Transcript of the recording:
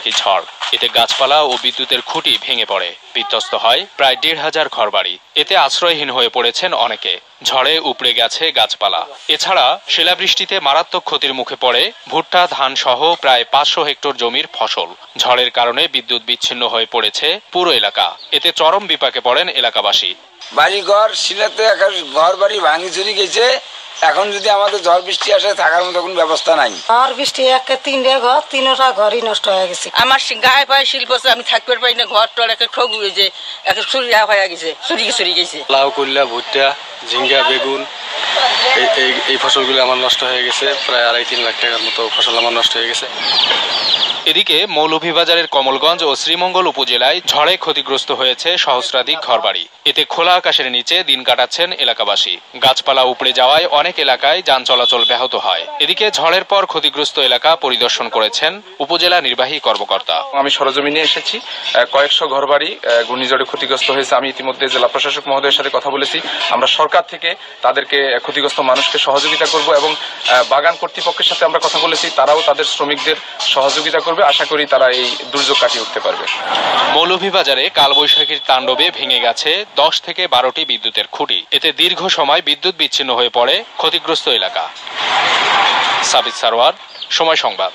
কালবৈশাখী ঝড়। এতে গাছপালা ও বিদ্যুতের খুঁটি ভেঙে পড়ে। বিধ্বস্ত হয় প্রায় দেড় হাজার ঘরবাড়ি। এতে আশ্রয়হীন হয়ে পড়েছেন অনেকে। ঝড়ে উপড়ে গেছে গাছপালা। এছাড়া শিলাবৃষ্টিতে মারাত্মক ক্ষতির মুখে পড়ে ভুট্টা ধান সহ প্রায় পাঁচশো হেক্টর জমির ফসল। ঝড়ের কারণে বিদ্যুৎ বিচ্ছিন্ন হয়ে পড়েছে পুরো এলাকা। এতে চরম বিপাকে পড়েন এলাকাবাসী। বাড়ি ঘর শিলাতে ঘর বাড়ি ভাঙি চুরি গেছে। এখন যদি আমাদের ঝড় বৃষ্টি আসে থাকার মতো কোনো ব্যবস্থা নাই। ঝড় বৃষ্টি একে তিনটে ঘর তিনটা ঘরই নষ্ট হয়ে গেছে। আমার গায়ে পায়ে শিল্প আছে আমি থাকতে পারি না ঘর টর একে ঠগ হয়েছে একে চুরিয়া হয়ে গেছে সুরি সুরি গেছে। লাউ কুল্লা ভুট্টা ঝিঙ্গা বেগুন। এই এই এই ফসলগুলো আমার নষ্ট হয়ে গেছে প্রায় আড়াই তিন লাখ টাকার মতো ফসল আমার নষ্ট হয়ে গেছে। এদিকে মৌলভীবাজারের কমলগঞ্জ ও শ্রীমঙ্গল উপজেলায় ঝড়ে ক্ষতিগ্রস্ত হয়েছে সহস্রাধিক ঘরবাড়ি। এতে খোলা আকাশের নিচে দিন কাটাচ্ছেন এলাকাবাসী। গাছপালা উপড়ে যাওয়ায় অনেক এলাকায় যান চলাচল ব্যাহত হয়। এদিকে ঝড়ের পর ক্ষতিগ্রস্ত এলাকা পরিদর্শন করেছেন উপজেলা নির্বাহী কর্মকর্তা। আমি সরজমিনে এসেছি। কয়েকশো ঘরবাড়ি আহ, ঘূর্ণিঝড়ে ক্ষতিগ্রস্ত হয়েছে। আমি ইতিমধ্যে জেলা প্রশাসক মহোদয়ের সাথে কথা বলেছি। আমরা সরকার থেকে তাদেরকে ক্ষতিগ্রস্ত মানুষকে সহযোগিতা করব এবং বাগান কর্তৃপক্ষের সাথে আমরা কথা বলেছি, তারাও তাদের শ্রমিকদের সহযোগিতা করবে। আশা করি তারা এই দুর্যোগ কাটিয়ে উঠতে পারবে। মৌলভীবাজারে কালবৈশাখীর তাণ্ডবে ভেঙে গেছে দশ থেকে বারোটি বিদ্যুতের খুঁটি। এতে দীর্ঘ সময় বিদ্যুৎ বিচ্ছিন্ন হয়ে পড়ে ক্ষতিগ্রস্ত এলাকা। সাবিত সারোয়ার, সময় সংবাদ।